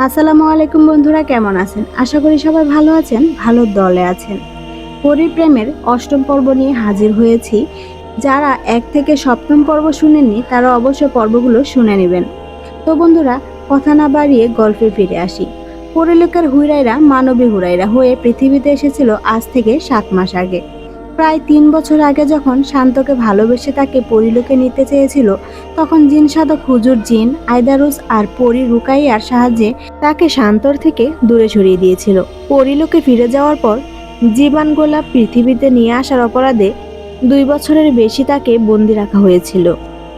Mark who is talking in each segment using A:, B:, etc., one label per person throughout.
A: আসসালামু আলাইকুম বন্ধুরা, কেমন আছেন? আশা করি সবাই ভালো আছেন, ভালো দলে আছেন। পরিপ্রেমের অষ্টম পর্ব নিয়ে হাজির হয়েছি। যারা এক থেকে সপ্তম পর্ব শুনেননি, তারা অবশ্য পর্বগুলো শুনে নেবেন। তো বন্ধুরা, কথা না বাড়িয়ে গল্পে ফিরে আসি। পরিলোকের হুইরাইরা মানবী হুরাইরা হয়ে পৃথিবীতে এসেছিল আজ থেকে সাত মাস আগে। প্রায় তিন বছর আগে যখন শান্তকে ভালোবেসে তাকে পরিলোকে নিতে চেয়েছিল, তখন জিন সাধক হুজুর জিন, আয়দারুস আর পরি রুকাইয়ার সাহায্যে তাকে শান্তর থেকে দূরে সরিয়ে দিয়েছিল। পরিলোকে ফিরে যাওয়ার পর জীবান গোলাপ পৃথিবীতে নিয়ে আসার অপরাধে দুই বছরের বেশি তাকে বন্দি রাখা হয়েছিল।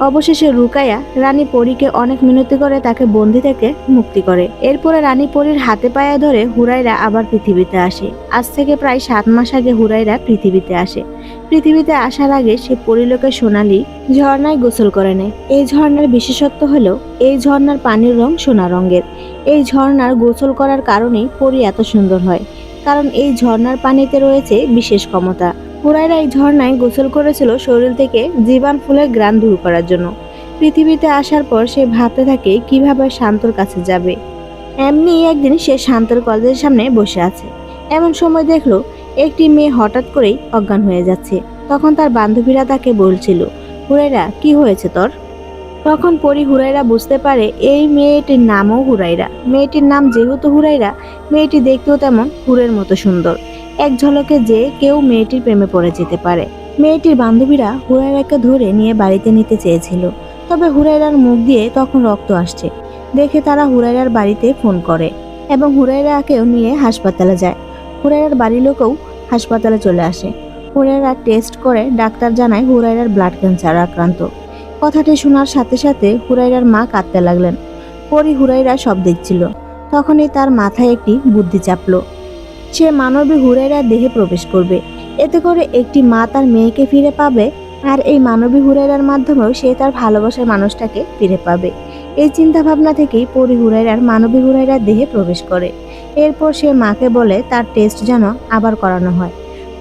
A: অবশেষে রুকাইয়া রানী পরীকে অনেক মিনতি করে তাকে বন্দি থেকে মুক্তি করে। এরপরে রানী পরীর হাতে পায়ে ধরে হুরাইরা আবার পৃথিবীতে আসে। আজ থেকে প্রায় সাত মাস আগে হুরাইরা পৃথিবীতে আসে। পৃথিবীতে আসার আগে সে পরিলোকে সোনালি ঝর্ণায় গোসল করে নেয়। এই ঝর্ণার বিশেষত্ব হলো, এই ঝর্ণার পানির রং সোনা রঙের। এই ঝর্ণার গোসল করার কারণেই পরী এত সুন্দর হয়। কারণ এই ঝর্ণার পানিতে রয়েছে বিশেষ ক্ষমতা। হুরাইরা এই ঝর্ণায় গোসল করেছিল শরীর থেকে জীবান ফুলের গ্রান দূর করার জন্য। পৃথিবীতে আসার পর সে ভাবতে থাকে, কীভাবে শান্তর কাছে যাবে? এমনি একদিন সে শান্তর কলেজের সামনে বসে আছে। এমন সময় দেখল, একটি মেয়ে হঠাৎ করেই অজ্ঞান হয়ে যাচ্ছে। তখন তার বান্ধবীরা তাকে বলছিল, হুরাইরা, কি হয়েছে তোর? তখন পরি হুরাইরা বুঝতে পারে, এই মেয়েটির নামও হুরাইরা। মেয়েটির নাম যেহেতু হুরাইরা, মেয়েটি দেখতেও তেমন হুরের মতো সুন্দর। এক ঝলকে যে কেউ মেয়েটির প্রেমে পড়ে যেতে পারে। মেয়েটির বান্ধবীরা হুরাইরাকে ধরে নিয়ে বাড়িতে নিতে চেয়েছিল। তবে হুরাইরার মুখ দিয়ে তখন রক্ত আসছে। দেখে তারা হুরাইরার বাড়িতে ফোন করে এবং হুরাইরাকেও নিয়ে হাসপাতালে যায়। হুরাইরার বাড়ির লোকও হাসপাতালে চলে আসে। হুরাইরা টেস্ট করে ডাক্তার জানায় হুরাইরার ব্লাড ক্যান্সার আক্রান্ত। কথাটি শোনার সাথে সাথে হুরাইরার মা কাঁদতে লাগলেন। পরি হুরাইরা সব দেখছিল তখনই তার মাথায় একটি বুদ্ধি চাপলো। সে মানবী হুরাইরার দেহে প্রবেশ করবে। এতে করে একটি মা তার মেয়েকে ফিরে পাবে আর এই মানবী হুরাইরার মাধ্যমেও সে তার ভালোবাসার মানুষটাকে ফিরে পাবে। এই চিন্তা ভাবনা থেকেই পরি হুরাইরার মানবী হুরাইরার দেহে প্রবেশ করে। এরপর সে মাকে বলে, তার টেস্ট যেন আবার করানো হয়।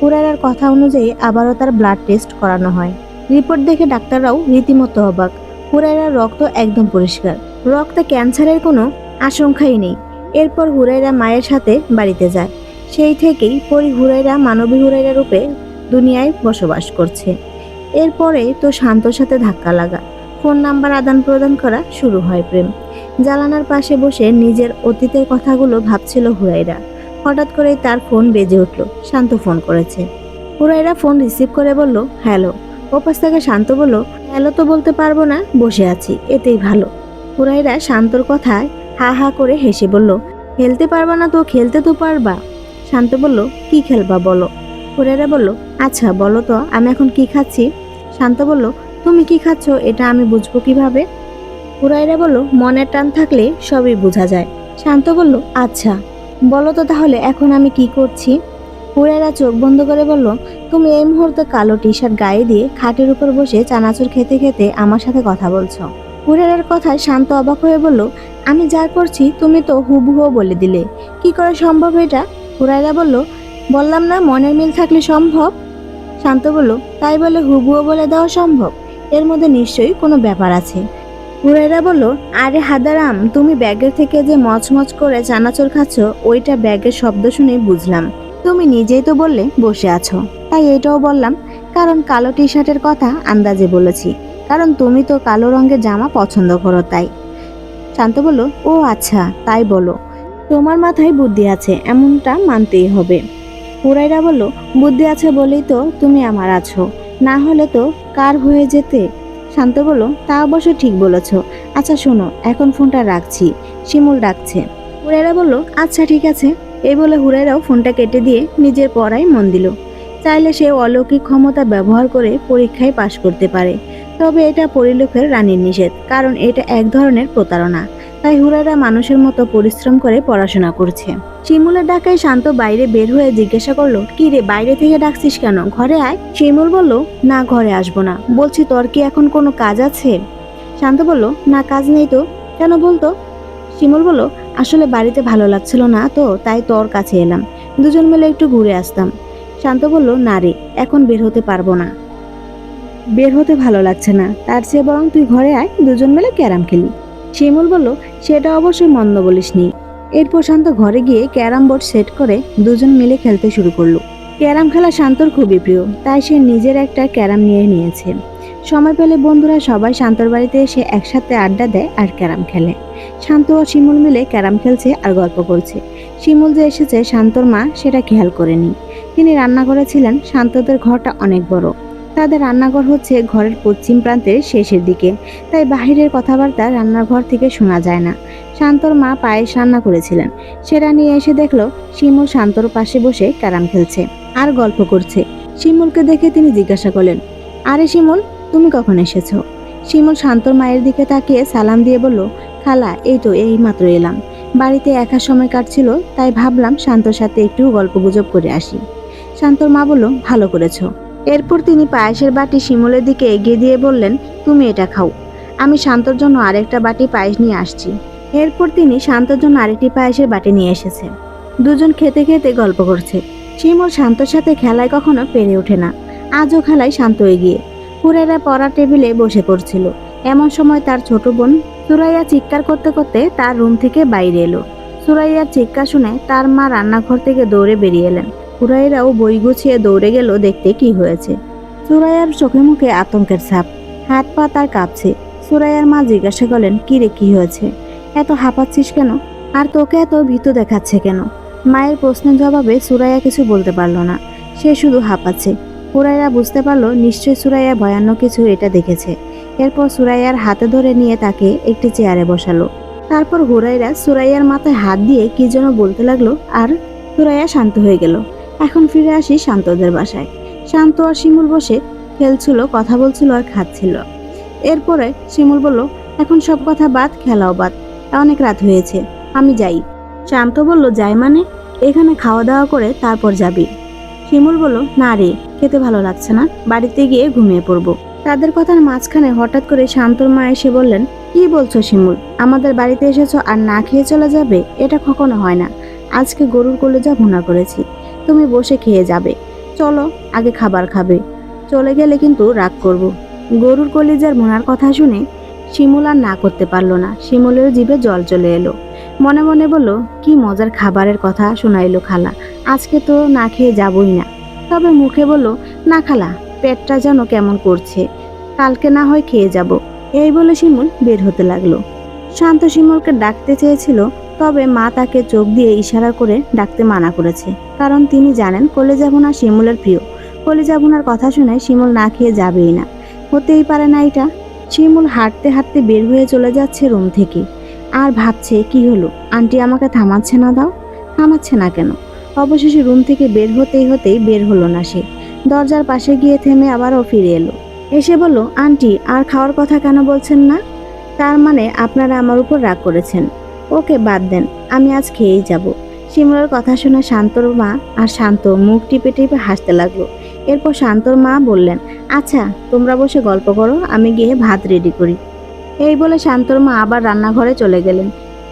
A: হুরাইরার কথা অনুযায়ী আবারও তার ব্লাড টেস্ট করানো হয়। রিপোর্ট দেখে ডাক্তাররাও রীতিমতো অবাক। হুরাইরার রক্ত একদম পরিষ্কার। রক্তে ক্যান্সারের কোনো আশঙ্কাই নেই। এরপর হুরাইরা মায়ের সাথে বাড়িতে যায়। সেই থেকেই পরি হুরাইরা মানবী হুরাইরা রূপে দুনিয়ায় বসবাস করছে। এরপরে তো শান্তর সাথে ধাক্কা লাগা। ফোন নাম্বার আদান প্রদান করা শুরু হয় প্রেম। জালানার পাশে বসে নিজের অতীতের কথাগুলো ভাবছিল হুরাইরা। হঠাৎ করেই তার ফোন বেজে উঠল। শান্ত ফোন করেছে। হুরাইরা ফোন রিসিভ করে বলল, হ্যালো। ওপাশ থেকে শান্ত বলল, হ্যালো তো বলতে পারব না, বসে আছি। এতেই ভালো। হুরাইরা শান্তর কথায় হা হা করে হেসে বলল, খেলতে পারবা না তো, খেলতে তো পারবা। শান্ত বলল, কি খেলবা বলো? হুরাইরা বলল আচ্ছা বলো তো, আমি এখন কি খাচ্ছি? শান্ত বলল, তুমি কি খাচ্ছ? এটা আমি বুঝব কীভাবে? হুরাইরা বলল, মনের টান থাকলে সবই বোঝা যায়। শান্ত বলল আচ্ছা বলো তো তাহলে, এখন আমি কি করছি? হুরাইরা চোখ বন্ধ করে বলল, তুমি এই মুহূর্তে কালো টি শার্ট গায়ে দিয়ে খাটের উপর বসে চানাচুর খেতে খেতে আমার সাথে কথা বলছো। হুরাইরার কথায় শান্ত অবাক হয়ে বলল, আমি যা করছি, তুমি তো হুবহুও বলে দিলে। কি করে সম্ভব এটা? হুরাইরা বলল, বললাম না, মনের মিল থাকলে সম্ভব? শান্ত বলল, তাই বলে হুবুও বলে দেওয়া সম্ভব। এর মধ্যে নিশ্চয়ই কোনো ব্যাপার আছে। হুরাইরা বলল, আরে হাদারাম, তুমি ব্যাগের থেকে যে মচমচ করে চানাচুর খাচ্ছ, ওইটা ব্যাগের শব্দ শুনেই বুঝলাম। তুমি নিজেই তো বললে বসে আছো। তাই এটাও বললাম, কারণ কালো টি শার্টের কথা আন্দাজে বলেছি। কারণ তুমি তো কালো রঙের জামা পছন্দ করো তাই। শান্ত বলল, ও আচ্ছা তাই বলো। তোমার মাথায় বুদ্ধি আছে, এমনটা মানতেই হবে। হুরাইরা বলল, বুদ্ধি আছে বলেই তো তুমি আমার আছো, না হলে তো কার হয়ে যেতে? শান্ত বলল, তা অবশ্য ঠিক বলেছ। আচ্ছা শোনো, এখন ফোনটা রাখছি, শিমুল ডাকছে। হুরাইরা বলল আচ্ছা ঠিক আছে। এই বলে হুরাইরাও ফোনটা কেটে দিয়ে নিজের পড়ায় মন দিল। চাইলে সে অলৌকিক ক্ষমতা ব্যবহার করে পরীক্ষায় পাশ করতে পারে। তবে এটা পরিলোকের রানীর নিষেধ, কারণ এটা এক ধরনের প্রতারণা। তাই হুরাইরা মানুষের মতো পরিশ্রম করে পড়াশোনা করছে। শিমুলের ডাকায় শান্ত বাইরে বের হয়ে জিজ্ঞাসা করল, কি রে, বাইরে থেকে ডাকছিস কেন? ঘরে আয়। শিমুল বলল, না, ঘরে আসব না। বলছি, তোর কি এখন কোনো কাজ আছে? শান্ত বলল, না, কাজ নেই তো। কেন বলতো? শিমুল বলল, আসলে বাড়িতে ভালো লাগছিল না তো, তাই তোর কাছে এলাম। দুজন মিলে একটু ঘুরে আসতাম। শান্ত বলল, না রে, এখন বের হতে পারব না। বের হতে ভালো লাগছে না, তার চেয়ে বরং তুই ঘরে আয়, দুজন মিলে ক্যারাম খেলি। শিমুল বলল, সেটা অবশ্যই মন্দ বলিসনি। এরপর শান্ত ঘরে গিয়ে ক্যারাম বোর্ড সেট করে দুজন মিলে খেলতে শুরু করল। ক্যারাম খেলা শান্তর খুবই প্রিয়, তাই সে নিজের একটা ক্যারাম নিয়ে নিয়েছে। সময় পেলে বন্ধুরা সবাই শান্তর বাড়িতে এসে একসাথে আড্ডা দেয় আর ক্যারাম খেলে। শান্ত ও শিমুল মিলে ক্যারাম খেলছে আর গল্প করছে। শিমুল যে এসেছে, শান্তর মা সেটা খেয়াল করেনি। তিনি রান্না করেছিলেন শান্তদের ঘরটা অনেক বড়। তাদের রান্নাঘর হচ্ছে ঘরের পশ্চিম প্রান্তের শেষের দিকে। তাই বাহিরের কথাবার্তা রান্নাঘর থেকে শোনা যায় না। শান্তর মা পায়েস রান্না করেছিলেন। সেটা নিয়ে এসে দেখল শিমুল শান্তর পাশে বসে ক্যারাম খেলছে আর গল্প করছে। শিমুলকে দেখে তিনি জিজ্ঞাসা করলেন, আরে শিমুল, তুমি কখন এসেছ? শিমুল শান্তর মায়ের দিকে তাকিয়ে সালাম দিয়ে বলল, খালা, এই তো এই মাত্র এলাম। বাড়িতে একা সময় কাটছিল, তাই ভাবলাম শান্তর সাথে একটু গল্প গুজব করে আসি। শান্তর মা বলল, ভালো করেছ। এরপর তিনি পায়েসের বাটি শিমুলের দিকে এগিয়ে দিয়ে বললেন, তুমি এটা খাও। আমি শান্তর জন্য আরেকটা বাটি পায়েস নিয়ে আসছি। এরপর তিনি শান্তর জন্য আরেকটি পায়েসের বাটি নিয়ে এসেছে দুজন খেতে খেতে গল্প করছে। শিমুল শান্তর সাথে খেলায় কখনো পেরে ওঠে না। আজও খেলায় শান্ত এগিয়ে। পুরেরা পড়া টেবিলে বসে পড়ছিল। এমন সময় তার ছোট বোন সুরাইয়া চিৎকার করতে করতে তার রুম থেকে বাইরে এলো। সুরাইয়ার চিৎকার শুনে তার মা রান্নাঘর থেকে দৌড়ে বেরিয়ে এলেন। হুরাইরাও বই গুছিয়ে দৌড়ে গেল দেখতে কি হয়েছে। সুরাইয়ার চোখে মুখে আতঙ্কের ছাপ, হাত পা তার কাঁপছে। সুরাইয়ার মা জিজ্ঞাসা করলেন, কি রে, কি হয়েছে? এত হাঁপাচ্ছিস কেন? আর তোকে এত ভীত দেখাচ্ছে কেন? মায়ের প্রশ্নের জবাবে সুরাইয়া কিছু বলতে পারল না। সে শুধু হাঁপাচ্ছে। হুরাইরা বুঝতে পারল, নিশ্চয়ই সুরাইয়া ভয়ানক কিছু এটা দেখেছে। এরপর সুরাইয়ার হাতে ধরে নিয়ে তাকে একটি চেয়ারে বসালো। তারপর হুরাইরা সুরাইয়ার মাথায় হাত দিয়ে কি যেন বলতে লাগল, আর সুরাইয়া শান্ত হয়ে গেল। এখন ফিরে আসি শান্তদের বাসায়। শান্ত আর শিমুল বসে খেলছিল, কথা বলছিল আর খাচ্ছিল। এরপরে শিমুল বলল, এখন সব কথা বাদ, খেলাও বাদ। অনেক রাত হয়েছে, আমি যাই। শান্ত বলল, যাই মানে? এখানে খাওয়া দাওয়া করে তারপর যাবি। শিমুল বলল, না রে, খেতে ভালো লাগছে না, বাড়িতে গিয়ে ঘুমিয়ে পড়ব। তাদের কথার মাঝখানে হঠাৎ করে শান্তর মা এসে বললেন, কি বলছো শিমুল, আমাদের বাড়িতে এসেছ আর না খেয়ে চলে যাবে? এটা কখনো হয় না। আজকে গরুর কলেজা ভুনা করেছি। তুমি বসে খেয়ে যাবে। চলো, আগে খাবার খাবে। চলে গেলে কিন্তু রাগ করব। গরুর কলিজার ভুনার কথা শুনে শিমুল আর না করতে পারল না। শিমুলের জিভে জল চলে এলো। মনে মনে বলল, কি মজার খাবারের কথা শোনাইলো খালা। আজকে তো না খেয়ে যাবই না। তবে মুখে বলল, না খালা, পেটটা যেন কেমন করছে। কালকে না হয় খেয়ে যাব। এই বলে শিমুল বের হতে লাগল। শান্ত শিমুলকে ডাকতে চেয়েছিল তবে মা তাকে চোখ দিয়ে ইশারা করে ডাকতে মানা করেছে। কারণ তিনি জানেন কলেজা ভুনা শিমুলের প্রিয়। কলেজা ভুনার কথা শুনে শিমুল না খেয়ে যাবেই না। হতেই পারে না এটা। শিমুল হাঁটতে হাঁটতে বের হয়ে চলে যাচ্ছে রুম থেকে। আর ভাবছে, কি হলো? আন্টি আমাকে থামাচ্ছে না দাও? থামাচ্ছে না কেন? অবশেষে রুম থেকে বের হতেই হতেই বের হলো না সে। দরজার পাশে গিয়ে থেমে আবারও ফিরে এলো। এসে বলল, আন্টি, আর খাওয়ার কথা কেন বলছেন না? তার মানে আপনারা আমার উপর রাগ করেছেন। ওকে বাদ দেন, আমি আজ খেয়েই যাব। শিমলার কথা শুনে শান্তর মা আর শান্ত মুখ টিপে টিপে হাসতে লাগল। এরপর শান্তর মা বললেন আচ্ছা তোমরা বসে গল্প করো, আমি গিয়ে ভাত রেডি করি। এই বলে শান্তর মা আবার রান্নাঘরে চলে গেলেন।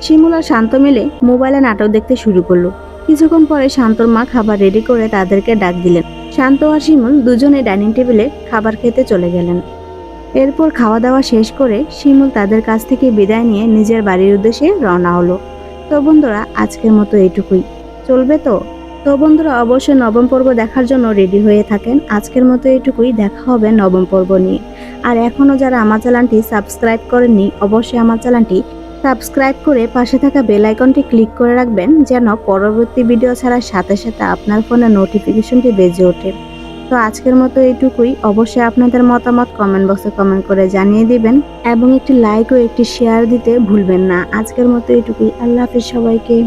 A: শিমুল আর শান্ত মিলে মোবাইলে নাটক দেখতে শুরু করল। কিছুক্ষণ পরে শান্তর মা খাবার রেডি করে তাদেরকে ডাক দিলেন। শান্ত আর শিমুল দুজনে ডাইনিং টেবিলে খাবার খেতে চলে গেলেন। এরপর খাওয়া দাওয়া শেষ করে শিমুল তাদের কাছ থেকে বিদায় নিয়ে নিজের বাড়ির উদ্দেশ্যে রওনা হলো। তো বন্ধুরা, আজকের মতো এইটুকুই। চলবে তো? তো বন্ধুরা, অবশ্যই নবম পর্ব দেখার জন্য রেডি হয়ে থাকেন। আজকের মতো এইটুকুই। দেখা হবে নবম পর্ব নিয়ে। আর এখনও যারা আমার চ্যানেলটি সাবস্ক্রাইব করেননি, অবশ্যই আমার চ্যানেলটি সাবস্ক্রাইব করে পাশে থাকা বেল আইকনটি ক্লিক করে রাখবেন, যেন পরবর্তী ভিডিও ছাড়ার সাথে সাথে আপনার ফোনে নোটিফিকেশনটি বেজে ওঠে। তো আজকের মতো এইটুকুই। অবশ্যই আপনাদের মতামত কমেন্ট বক্সে কমেন্ট করে জানিয়ে দিবেন এবং একটি লাইক ও একটি শেয়ার দিতে ভুলবেন না। আজকের মতো এইটুকুই। আল্লাহ হাফিজ সবাইকে।